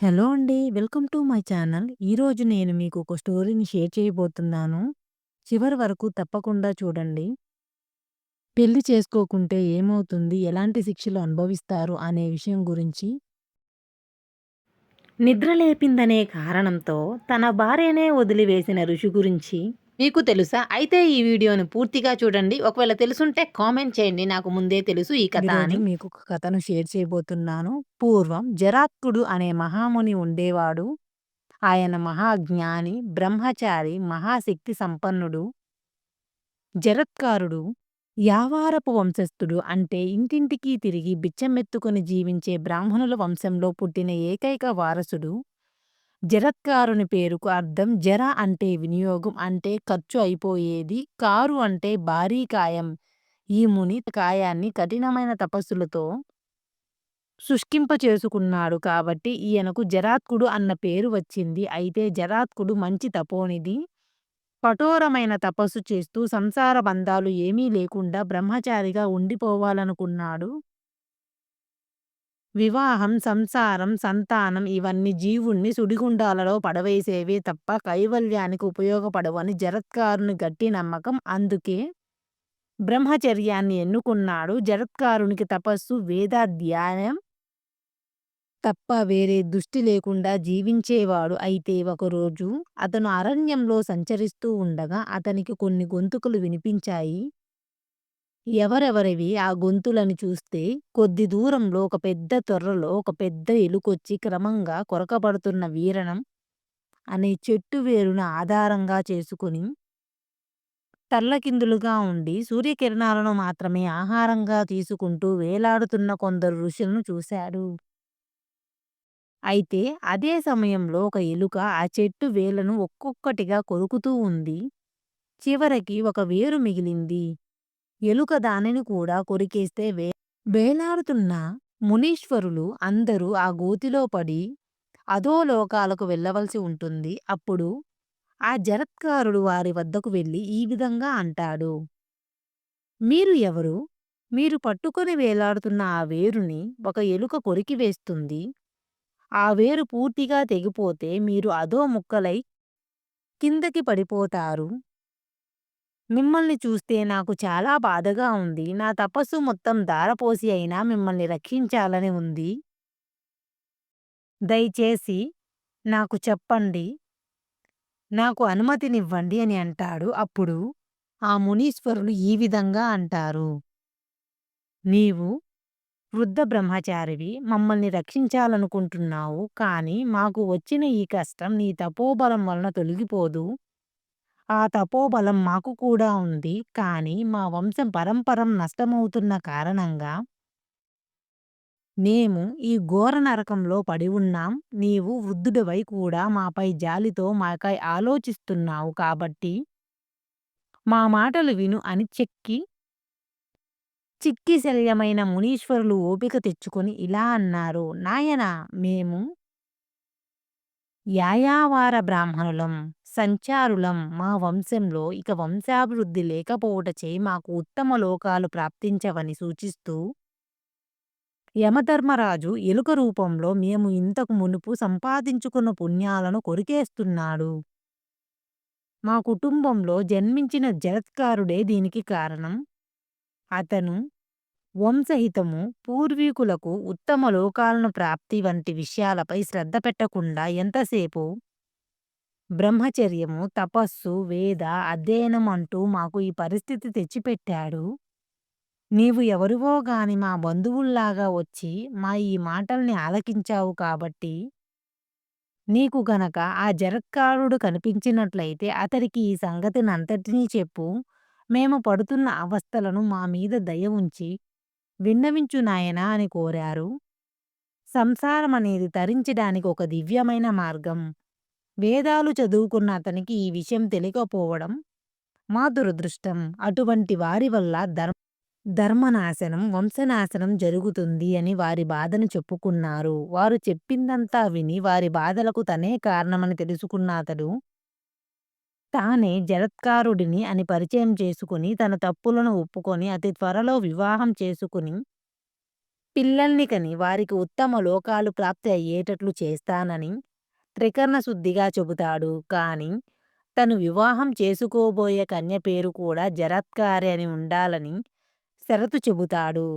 Hello అండి. Welcome to my channel. ఈరోజు నేను మీకు ఒక స్టోరీని షేర్ చేయబోతున్నాను. చివరి వరకు తప్పకుండా చూడండి. పెళ్ళి చేసుకోకుంటే ఏమవుతుంది? ఎలాంటి శిక్షలు అనుభవిస్తారు? అనే విషయం గురించి. నిద్రలేపిందనే కారణంతో తన భార్యనే వదిలివేసిన ఋషి గురించి మీకు తెలుసా? అయితే ఈ వీడియోని పూర్తిగా చూడండి. ఒకవేళ తెలుసుంటే కామెంట్ చేయండి. నాకు ముందే తెలుసు ఈ కథ అని. మీకు ఒక కథను షేర్ చేయబోతున్నాను. పూర్వం జరాత్కుడు అనే మహాముని ఉండేవాడు. ఆయన మహాజ్ఞాని, బ్రహ్మచారి, మహాశక్తి సంపన్నుడు. జరత్కారుడు యావారపు వంశస్థుడు అంటే ఇంటింటికి తిరిగి బిచ్చమెత్తుకొని జీవించే బ్రాహ్మణుల వంశంలో పుట్టిన ఏకైక వారసుడు. జరత్కారుని పేరుకు అర్థం జర అంటే వినియోగం అంటే ఖర్చు అయిపోయేది. కారు అంటే భారీ కాయం. ఈ ముని కాయాన్ని కఠినమైన తపస్సులతో శుష్కింపచేసుకున్నాడు కాబట్టి ఈయనకు జరాత్కుడు అన్న పేరు వచ్చింది. అయితే జరాత్కుడు మంచి తపోనిది కఠోరమైన తపస్సు చేస్తూ సంసార బంధాలు ఏమీ లేకుండా బ్రహ్మచారిగా ఉండిపోవాలనుకున్నాడు. వివాహం, సంసారం, సంతానం ఇవన్నీ జీవుణ్ణి సుడిగుండాలలో పడవేసేవే తప్ప కైవల్యానికి ఉపయోగపడవని జరత్కారుని గట్టి నమ్మకం. అందుకే బ్రహ్మచర్యాన్ని ఎన్నుకున్నాడు. జరత్కారునికి తపస్సు, వేదాధ్యయనం తప్ప వేరే దృష్టి లేకుండా జీవించేవాడు. అయితే ఒకరోజు అతను అరణ్యంలో సంచరిస్తూ ఉండగా అతనికి కొన్ని గొంతుకలు వినిపించాయి. ఎవరెవరివి ఆ గొంతులని చూస్తే కొద్ది దూరంలో ఒక పెద్ద తొర్రలో ఒక పెద్ద ఎలుకొచ్చి క్రమంగా కొరకబడుతున్న వీరణం అనే చెట్టు వేరును ఆధారంగా చేసుకుని తల్లకిందులుగా ఉండి సూర్యకిరణాలను మాత్రమే ఆహారంగా తీసుకుంటూ వేలాడుతున్న కొందరు ఋషులను చూశాడు. అయితే అదే సమయంలో ఒక ఎలుక ఆ చెట్టు వేలను ఒక్కొక్కటిగా కొరుకుతూ ఉంది. చివరికి ఒక వేరు మిగిలింది. ఎలుక దానిని కూడా కొరికేస్తే వే వేలాడుతున్న మునీశ్వరులు అందరూ ఆ గోతిలో పడి అధోలోకాలకు వెళ్ళవలసి ఉంటుంది. అప్పుడు ఆ జరత్కారుడు వారి వద్దకు వెళ్ళి ఈ విధంగా అంటాడు. మీరు ఎవరు? మీరు పట్టుకొని వేలాడుతున్న ఆ వేరుని ఒక ఎలుక కొరికివేస్తుంది. ఆ వేరు పూర్తిగా తెగిపోతే మీరు అధో ముక్కలై కిందకి పడిపోతారు. మిమ్మల్ని చూస్తే నాకు చాలా బాధగా ఉంది. నా తపస్సు మొత్తం ధారపోసి అయినా మిమ్మల్ని రక్షించాలని ఉంది. దయచేసి నాకు చెప్పండి. నాకు అనుమతినివ్వండి అని అంటాడు. అప్పుడు ఆ మునీశ్వరులు ఈ విధంగా అంటారు. నీవు వృద్ధ బ్రహ్మచారివి. మమ్మల్ని రక్షించాలనుకుంటున్నావు. కానీ మాకు వచ్చిన ఈ కష్టం నీ తపోబలం వలన తొలగిపోదు. ఆ తపోబలం మాకు కూడా ఉంది. కానీ మా వంశం పరంపరం నష్టమవుతున్న కారణంగా మేము ఈ ఘోర నరకంలో పడి ఉన్నాం. నీవు వృద్ధుడివై కూడా మాపై జాలితో మాకై ఆలోచిస్తున్నావు కాబట్టి మా మాటలు విను అని చెక్కి చిక్కిశల్యమైన మునీశ్వరులు ఓపిక తెచ్చుకొని ఇలా అన్నారు. నాయనా మేము యాయావార బ్రాహ్మణులం, సంచారులం. మా వంశంలో ఇక వంశాభివృద్ధి లేకపోవుటచే మాకు ఉత్తమ లోకాలు ప్రాప్తించవని సూచిస్తూ యమధర్మరాజు ఎలుక రూపంలో మేము ఇంతకు మునుపు సంపాదించుకున్న పుణ్యాలను కొరికేస్తున్నాడు. మా కుటుంబంలో జన్మించిన జరత్కారుడే దీనికి కారణం. అతను వంశహితము, పూర్వీకులకు ఉత్తమ లోకాలను ప్రాప్తి వంటి విషయాలపై శ్రద్ధ పెట్టకుండా ఎంతసేపు బ్రహ్మచర్యము, తపస్సు, వేద అధ్యయనం అంటూ మాకు ఈ పరిస్థితి తెచ్చిపెట్టాడు. నీవు ఎవరివో గాని మా బంధువుల్లాగా వచ్చి మా ఈ మాటల్ని ఆలకించావు కాబట్టి నీకు గనక ఆ జరత్కారుడు కనిపించినట్లయితే అతడికి ఈ సంగతినంతటినీ చెప్పు. మేము పడుతున్న అవస్థలను మా మీద దయ ఉంచి విన్నవించు నాయనా అని కోరారు. సంసారమనేది తరించడానికి ఒక దివ్యమైన మార్గం. వేదాలు చదువుకున్న అతనికి ఈ విషయం తెలియకపోవడం మా దురదృష్టం. అటువంటి వారి వల్ల ధర్మ ధర్మనాశనం, వంశనాశనం జరుగుతుంది అని వారి బాధను చెప్పుకున్నారు. వారు చెప్పిందంతా విని వారి బాధలకు తనే కారణమని తెలుసుకున్న అతడు తానే జరత్కారుడిని అని పరిచయం చేసుకుని తన తప్పులను ఒప్పుకొని అతి త్వరలో వివాహం చేసుకుని పిల్లల్ని కని వారికి ఉత్తమ లోకాలు ప్రాప్తి అయ్యేటట్లు చేస్తానని త్రికరణ శుద్ధిగా చెబుతాడు. కాని తను వివాహం చేసుకోబోయే కన్య పేరు కూడా జరత్కారి అని ఉండాలని షరతు చెబుతాడు.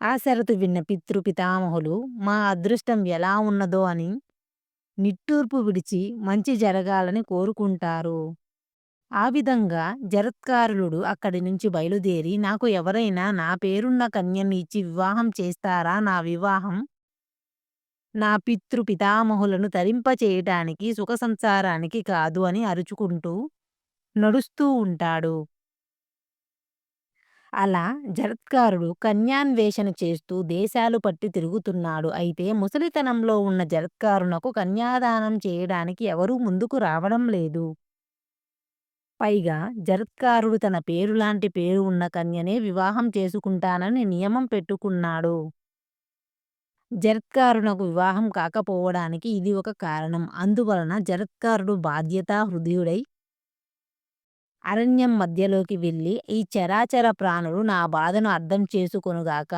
ఆ షరతు విన్న పితృ పితామహులు మా అదృష్టం ఎలా ఉన్నదో అని నిట్టూర్పు విడిచి మంచి జరగాలని కోరుకుంటారు. ఆ విధంగా జరత్కారులుడు అక్కడి నుంచి బయలుదేరి నాకు ఎవరైనా నా పేరున్న కన్యని ఇచ్చి వివాహం చేస్తారా నా వివాహం నా పితృ పితామహులను తరింపచేయటానికి సుఖసంసారానికి కాదు అని అరుచుకుంటూ నడుస్తూ ఉంటాడు. అలా జరత్కారుడు కన్యాన్వేషణ చేస్తూ దేశాలు పట్టి తిరుగుతున్నాడు. అయితే ముసలితనంలో ఉన్న జరత్కారునకు కన్యాదానం చేయడానికి ఎవరూ ముందుకు రావడం లేదు. పైగా జరత్కారుడు తన పేరులాంటి పేరు ఉన్న కన్యనే వివాహం చేసుకుంటానని నియమం పెట్టుకున్నాడు. జరత్కారునకు వివాహం కాకపోవడానికి ఇది ఒక కారణం. అందువలన జరత్కారుడు బాధ్యతా హృదయుడై అరణ్యం మధ్యలోకి వెళ్ళి ఈ చరాచర ప్రాణులు నా బాధను అర్థం చేసుకొనుగాక.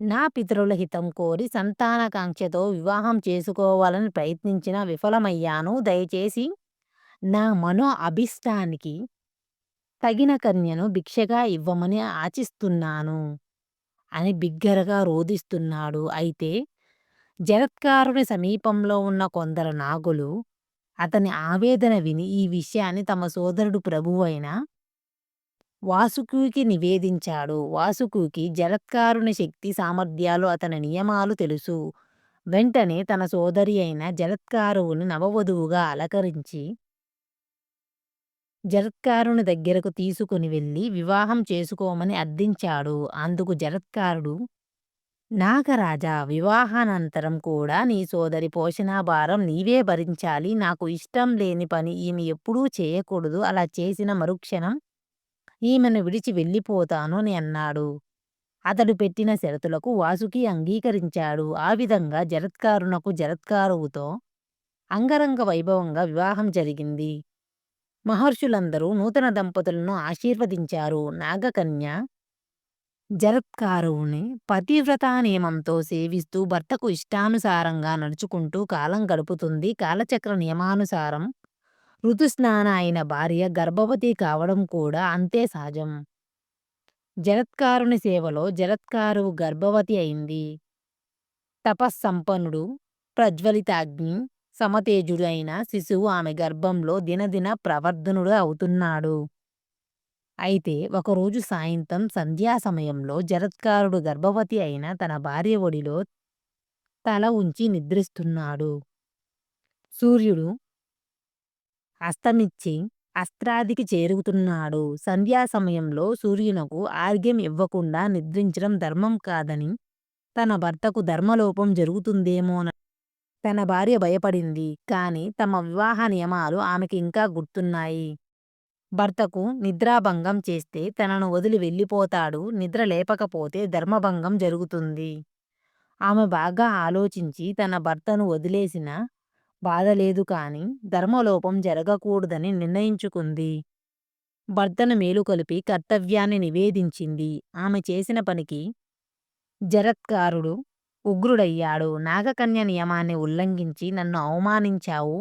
నా పితరుల హితం కోరి సంతానకాంక్షతో వివాహం చేసుకోవాలని ప్రయత్నించినా విఫలమయ్యాను. దయచేసి నా మనో అభిష్టానికి తగిన కన్యను భిక్షగా ఇవ్వమని ఆచిస్తున్నాను అని బిగ్గరగా రోదిస్తున్నాడు. అయితే జరత్కారుని సమీపంలో ఉన్న కొందరు నాగులు అతని ఆవేదన విని ఈ విషయాన్ని తమ సోదరుడు ప్రభువైన వాసుకుకి నివేదించాడు. వాసుకుకి జలత్కారుని శక్తి సామర్థ్యాలు అతని నియమాలు తెలుసు. వెంటనే తన సోదరి అయిన జరత్కారువుని నవవధువుగా అలంకరించి జరత్కారుని దగ్గరకు తీసుకుని వెళ్ళి వివాహం చేసుకోమని అర్థించాడు. అందుకు జరత్కారుడు నాగరాజా వివాహానంతరం కూడా నీ సోదరి పోషణాభారం నీవే భరించాలి. నాకు ఇష్టం లేని పని ఈమె ఎప్పుడూ చేయకూడదు. అలా చేసిన మరుక్షణం ఈమెను విడిచి వెళ్ళిపోతాను అని అన్నాడు. అతడు పెట్టిన షరతులకు వాసుకి అంగీకరించాడు. ఆ విధంగా జరత్కారునకు జరత్కారువుతో అంగరంగ వైభవంగా వివాహం జరిగింది. మహర్షులందరూ నూతన దంపతులను ఆశీర్వదించారు. నాగకన్య జరత్కారువుని పతివ్రతా నియమంతో సేవిస్తూ భర్తకు ఇష్టానుసారంగా నడుచుకుంటూ కాలం గడుపుతుంది. కాలచక్ర నియమానుసారం ఋతుస్నాన అయిన భార్య గర్భవతి కావడం కూడా అంతే సహజం. జరత్కారుని సేవలో జరత్కారువు గర్భవతి అయింది. తపస్సంపన్నుడు ప్రజ్వలితాగ్ని సమతేజుడైన శిశువు ఆమె గర్భంలో దినదిన ప్రవర్ధనుడు అవుతున్నాడు. అయితే ఒకరోజు సాయంత్రం సంధ్యా సమయంలో జరత్కారుడు గర్భవతి అయిన తన భార్య ఒడిలో తల ఉంచి నిద్రిస్తున్నాడు. సూర్యుడు అస్తమిచ్చి అస్త్రాదికి చేరుకుతున్నాడు సంధ్యా సమయంలో సూర్యునకు ఆర్ఘ్యం ఇవ్వకుండా నిద్రించడం ధర్మం కాదని తన భర్తకు ధర్మలోపం జరుగుతుందేమోన తన భార్య భయపడింది. కాని తమ వివాహ నియమాలు ఆమెకి ఇంకా గుర్తున్నాయి. భర్తకు నిద్రాభంగం చేస్తే తనను వదిలి వెళ్ళిపోతాడు. నిద్ర లేపకపోతే ధర్మభంగం జరుగుతుంది. ఆమె బాగా ఆలోచించి తన భర్తను వదిలేసినా బాధలేదు కాని ధర్మలోపం జరగకూడదని నిర్ణయించుకుంది. భర్తను మేలుకొలిపి కర్తవ్యాన్ని నివేదించింది. ఆమె చేసిన పనికి జరత్కారుడు ఉగ్రుడయ్యాడు. నాగకన్య నియమాన్ని ఉల్లంఘించి నన్ను అవమానించావు.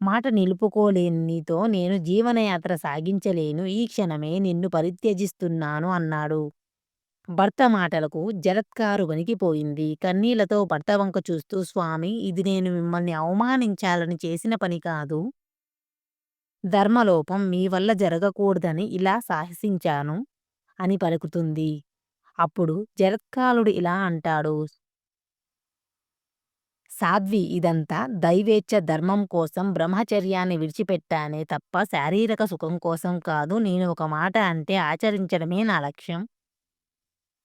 మాట నిలుపుకోలేని నీతో నేను జీవనయాత్ర సాగించలేను. ఈ క్షణమే నిన్ను పరిత్యజిస్తున్నాను అన్నాడు. భర్త మాటలకు జరత్కారు వణికిపోయింది. కన్నీళ్ళతో భర్త వంక చూస్తూ స్వామీ ఇది నేను మిమ్మల్ని అవమానించాలని చేసిన పని కాదు. ధర్మలోపం మీ వల్ల జరగకూడదని ఇలా సాహసించాను అని పలుకుతుంది. అప్పుడు జరత్కారుడు ఇలా అంటాడు. సాధ్వి ఇదంతా దైవేచ్ఛ ధర్మం కోసం బ్రహ్మచర్యాన్ని విడిచిపెట్టానే తప్ప శారీరక సుఖం కోసం కాదు. నేను ఒక మాట అంటే ఆచరించడమే నా లక్ష్యం.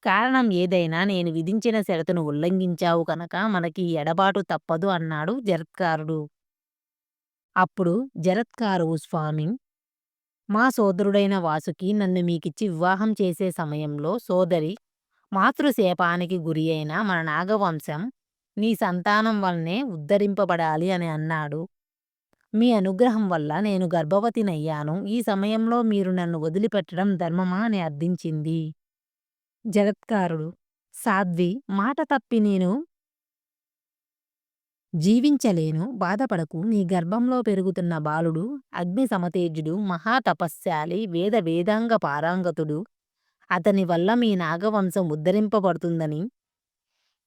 కారణం ఏదైనా నేను విధించిన షరతును ఉల్లంఘించావు కనుక మనకి ఎడబాటు తప్పదు అన్నాడు జరత్కారుడు. అప్పుడు జరత్కారువు స్వామి మా సోదరుడైన వాసుకి నన్ను మీకిచ్చి వివాహం చేసే సమయంలో సోదరి మాతృశాపానికి గురి అయిన మన నాగవంశం నీ సంతానం వల్లనే ఉద్ధరింపబడాలి అని అన్నాడు. మీ అనుగ్రహం వల్ల నేను గర్భవతినయ్యాను. ఈ సమయంలో మీరు నన్ను వదిలిపెట్టడం ధర్మమా అని అర్థించింది. జగత్కారుడు సాధ్వి మాట తప్పి నేను జీవించలేను బాధపడకు నీ గర్భంలో పెరుగుతున్న బాలుడు అగ్ని సమతేజుడు మహాతపస్శాలి వేద వేదాంగ పారాంగతుడు అతని వల్ల మీ నాగవంశం ఉద్ధరింపబడుతుందని.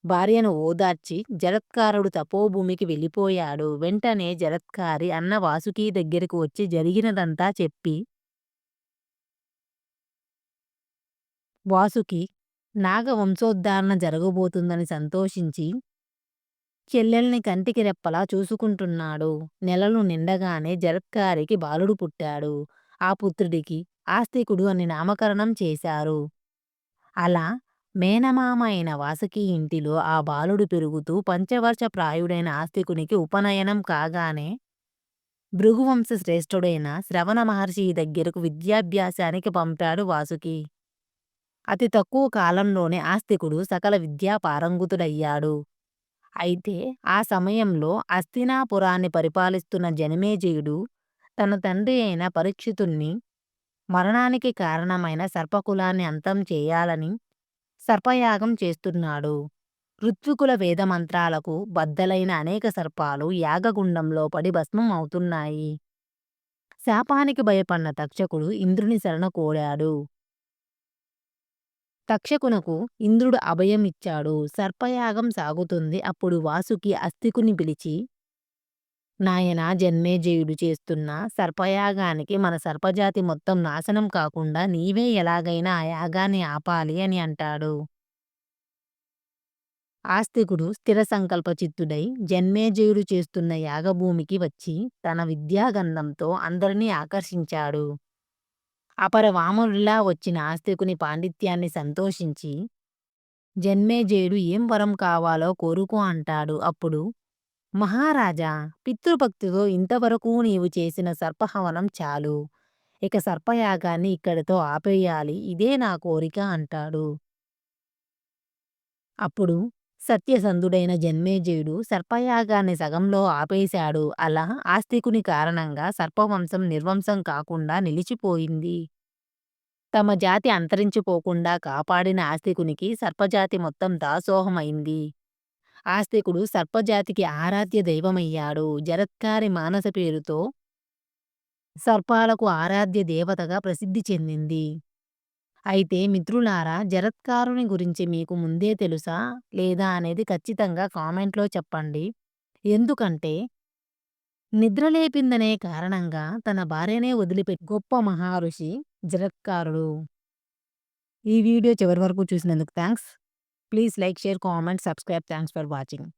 భార్యను ఓదార్చి జరత్కారుడు తపోభూమికి వెళ్ళిపోయాడు. వెంటనే జరత్కారి అన్న వాసుకి దగ్గరకు వచ్చి జరిగినదంతా చెప్పి వాసుకి నాగవంశోద్ధారణ జరగబోతుందని సంతోషించి చెల్లెల్ని కంటికి రెప్పలా చూసుకుంటున్నాడు. నెలలు నిండగానే జరత్కారికి బాలుడు పుట్టాడు. ఆ పుత్రుడికి ఆస్తికుడు అని నామకరణం చేశారు. అలా మేనమామ అయిన వాసుకి ఇంటిలో ఆ బాలుడు పెరుగుతూ పంచవర్ష ప్రాయుడైన ఆస్తికునికి ఉపనయనం కాగానే భృగువంశ శ్రేష్ఠుడైన శ్రవణ మహర్షి దగ్గరకు విద్యాభ్యాసానికి పంపాడు వాసుకి. అతి తక్కువ కాలంలోనే ఆస్తికుడు సకల విద్యాపారంగుతుడయ్యాడు అయితే ఆ సమయంలో అస్తినాపురాన్ని పరిపాలిస్తున్న జనమేజయుడు తన తండ్రి అయిన పరీక్షితుణ్ణి మరణానికి కారణమైన సర్పకులాన్ని అంతం చేయాలని సర్పయాగం చేస్తున్నాడు. ఋత్వికుల వేదమంత్రాలకు బద్దలైన అనేక సర్పాలు యాగగుండంలో పడి భస్మం అవుతున్నాయి శాపానికి భయపడిన తక్షకుడు ఇంద్రుని శరణ తక్షకునకు ఇంద్రుడు అభయం ఇచ్చాడు సర్పయాగం సాగుతుంది. అప్పుడు వాసుకి అస్తికుని పిలిచి నాయన జన్మేజయుడు చేస్తున్న సర్పయాగానికి మన సర్పజాతి మొత్తం నాశనం కాకుండా నీవే ఎలాగైనా ఆ యాగాన్ని ఆపాలి అని అంటాడు. ఆస్తికుడు స్థిర సంకల్ప చిత్తుడై జన్మేజయుడు చేస్తున్న యాగభూమికి వచ్చి తన విద్యాగంధంతో అందరినీ ఆకర్షించాడు. అపర వామనుడిలా వచ్చిన ఆస్తికుని పాండిత్యాన్ని సంతోషించి జన్మేజయుడు ఏం వరం కావాలో కోరుకో అంటాడు. అప్పుడు మహారాజా పితృభక్తితో ఇంతవరకు నీవు చేసిన సర్పహవనం చాలు. ఇక సర్పయాగాన్ని ఇక్కడితో ఆపేయాలి. ఇదే నా కోరిక అంటాడు. అప్పుడు సత్యసంధుడైన జన్మేజయుడు సర్పయాగాన్ని సగంలో ఆపేశాడు. అలా ఆస్తికుని కారణంగా సర్పవంశం నిర్వంశం కాకుండా నిలిచిపోయింది. తమ జాతి అంతరించిపోకుండా కాపాడిన ఆస్తికునికి సర్పజాతి మొత్తం దాసోహమైంది. ఆస్తికుడు సర్పజాతికి ఆరాధ్య దైవమయ్యాడు. జరత్కారి మానస పేరుతో సర్పాలకు ఆరాధ్య దేవతగా ప్రసిద్ధి చెందింది. అయితే మిత్రులారా జరత్కారుని గురించి మీకు ముందే తెలుసా? లేదా? అనేది ఖచ్చితంగా కామెంట్లో చెప్పండి. ఎందుకంటే నిద్రలేపిందనే కారణంగా తన భార్యనే వదిలిపెట్టి గొప్ప మహర్షి జరత్కారుడు. ఈ వీడియో చివరి వరకు చూసినందుకు thanks. Please like, share, comment, subscribe. Thanks for watching.